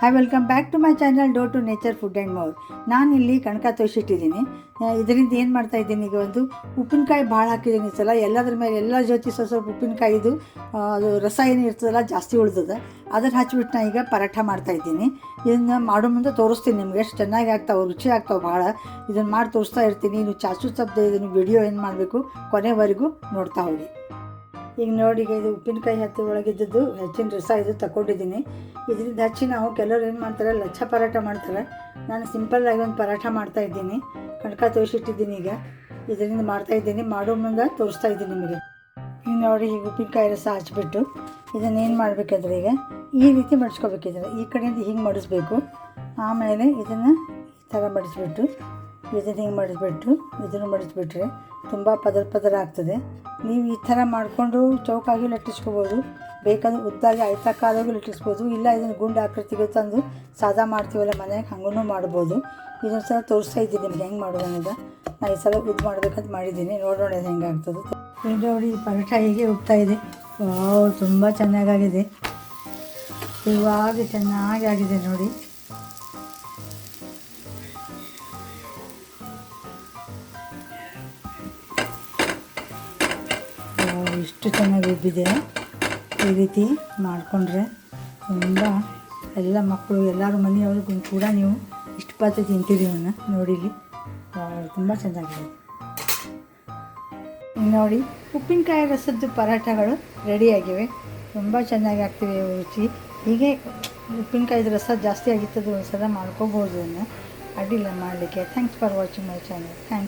Hi welcome back to my channel do to nature food and more ನಾನು ಇಲ್ಲಿ ಕಣಕ ತೋರಿಸಿಟ್ಟಿದ್ದೀನಿ. ಇದರಿಂದ ಏನು ಮಾಡ್ತಾ ಇದ್ದೀನಿ ಈಗ ಒಂದು ಉಪ್ಪಿನಕಾಯಿ ಭಾಳ ಹಾಕಿದ್ದೀನಿ ಸಲ. ಎಲ್ಲದ್ರ ಮೇಲೆ ಎಲ್ಲ ಜೊತೆ ಸ್ವಲ್ಪ ಸ್ವಲ್ಪ ಉಪ್ಪಿನಕಾಯಿದು ಅದು ರಸ ಏನು ಇರ್ತದಲ್ಲ, ಜಾಸ್ತಿ ಉಳ್ದದ. ಅದನ್ನು ಹಚ್ಚಿಬಿಟ್ಟು ನಾನು ಈಗ ಪರಾಠ ಮಾಡ್ತಾ ಇದ್ದೀನಿ. ಇದನ್ನು ಮಾಡೋ ಮುಂದೆ ತೋರಿಸ್ತೀನಿ ನಿಮ್ಗೆ. ಎಷ್ಟು ಚೆನ್ನಾಗಿ ಆಗ್ತಾವೆ, ರುಚಿ ಆಗ್ತಾವೆ ಭಾಳ ಇದನ್ನು ಮಾಡಿ ತೋರಿಸ್ತಾ ಇರ್ತೀನಿ. ಇನ್ನು ಚಾಚು ತಪ್ಪದೆ ಇದನ್ನು ವಿಡಿಯೋ ಏನು ಮಾಡಬೇಕು, ಕೊನೆವರೆಗೂ ನೋಡ್ತಾ ಹೋಗಿ. ಈಗ ನೋಡಿ, ಈಗ ಇದು ಉಪ್ಪಿನಕಾಯಿ ಹತ್ತಿ ಒಳಗಿದ್ದದ್ದು ಹೆಚ್ಚಿನ ರಸ ಇದು ತಗೊಂಡಿದ್ದೀನಿ ಇದರಿಂದ ಹಚ್ಚಿ ನಾವು ಕೆಲವ್ರು ಏನು ಮಾಡ್ತಾರೆ, ಲಚ್ಚ ಪರಾಟ ಮಾಡ್ತಾರೆ. ನಾನು ಸಿಂಪಲ್ಲಾಗಿ ಒಂದು ಪರಾಠ ಮಾಡ್ತಾ ಇದ್ದೀನಿ. ಕಣಕ ತೋರಿಸಿಟ್ಟಿದ್ದೀನಿ ಈಗ. ಇದರಿಂದ ಮಾಡ್ತಾ ಇದ್ದೀನಿ. ಮಾಡೋ ಮುಂದೆ ತೋರಿಸ್ತಾ ಇದ್ದೀನಿ ನಿಮಗೆ. ಈಗ ನೋಡಿ, ಈಗ ಉಪ್ಪಿನಕಾಯಿ ರಸ ಹಚ್ಬಿಟ್ಟು ಇದನ್ನು ಏನು ಮಾಡಬೇಕಾದ್ರೆ ಈಗ, ಈ ರೀತಿ ಮಡಿಸ್ಕೋಬೇಕಿದ್ರೆ. ಈ ಕಡೆಯಿಂದ ಹಿಂಗೆ ಮಡಿಸ್ಬೇಕು. ಆಮೇಲೆ ಇದನ್ನು ಈ ಥರ ಮಡಿಸ್ಬಿಟ್ಟು ಇದನ್ನು ಹಿಂಗೆ ಮಡಿಸ್ಬಿಟ್ಟು ಇದನ್ನು ಮಡಿಸ್ಬಿಟ್ರೆ ತುಂಬ ಪದರ ಪದರ ಆಗ್ತದೆ. ನೀವು ಈ ಥರ ಮಾಡಿಕೊಂಡು ಚೌಕಾಗಿ ಲಟ್ಟಿಸ್ಕೋಬೋದು. ಬೇಕಾದ್ರೆ ಉದ್ದಾಗಿ ಆಯ್ತಕ್ಕಾದಾಗೂ ಲಟ್ಟಿಸ್ಬೋದು. ಇಲ್ಲ ಇದನ್ನು ಗುಂಡು ಆಕೃತಿಗೆ ತಂದು ಸಾದಾ ಮಾಡ್ತೀವಲ್ಲ ಮನೆಯಾಗ ಹಂಗೂ ಮಾಡ್ಬೋದು. ಇದೊಂದು ಸಲ ತೋರಿಸ್ತಾ ಇದ್ದೀನಿ ನಿಮ್ಗೆ, ಹೆಂಗೆ ಮಾಡೋದು ಅನ್ನೋದು. ನಾನು ಈ ಸಲ ಉದ್ದು ಮಾಡ್ಬೇಕಂತ ಮಾಡಿದ್ದೀನಿ. ನೋಡೋಣ ಅದು ಹೆಂಗೆ ಆಗ್ತದೆ. ನೋಡಿ ಪರೋಟ ಹೀಗೆ ಉಗ್ತಾ ಇದೆ. ವಾವ್, ತುಂಬ ಚೆನ್ನಾಗಾಗಿದೆ. ಇವಾಗ ಚೆನ್ನಾಗಿ ಆಗಿದೆ ನೋಡಿ. ಇಷ್ಟು ಚೆನ್ನಾಗಿ ಇದ್ದಿದೆ ಈ ರೀತಿ ಮಾಡಿಕೊಂಡ್ರೆ ತುಂಬ ಎಲ್ಲ ಮಕ್ಕಳು, ಎಲ್ಲರೂ ಮನೆಯವ್ರಿಗೂ ಕೂಡ ನೀವು ಇಷ್ಟಪಟ್ಟು ತಿಂತೀರಿ ಇವನ್ನ ನೋಡಿಲಿ ತುಂಬ ಚೆನ್ನಾಗಿದೆ. ನೋಡಿ, ಉಪ್ಪಿನಕಾಯಿ ರಸದ್ದು ಪರಾಠಗಳು ರೆಡಿಯಾಗಿವೆ. ತುಂಬ ಚೆನ್ನಾಗಿ ಆಗ್ತಿವೆ ರುಚಿ. ಹೀಗೆ ಉಪ್ಪಿನಕಾಯಿದು ರಸ ಜಾಸ್ತಿ ಆಗಿತ್ತದು ಒಂದು ಸಲ ಮಾಡ್ಕೋಬೋದು ಅದನ್ನು ಅಡ್ಡಿಲ್ಲ ಮಾಡಲಿಕ್ಕೆ. Thanks for watching my channel thanks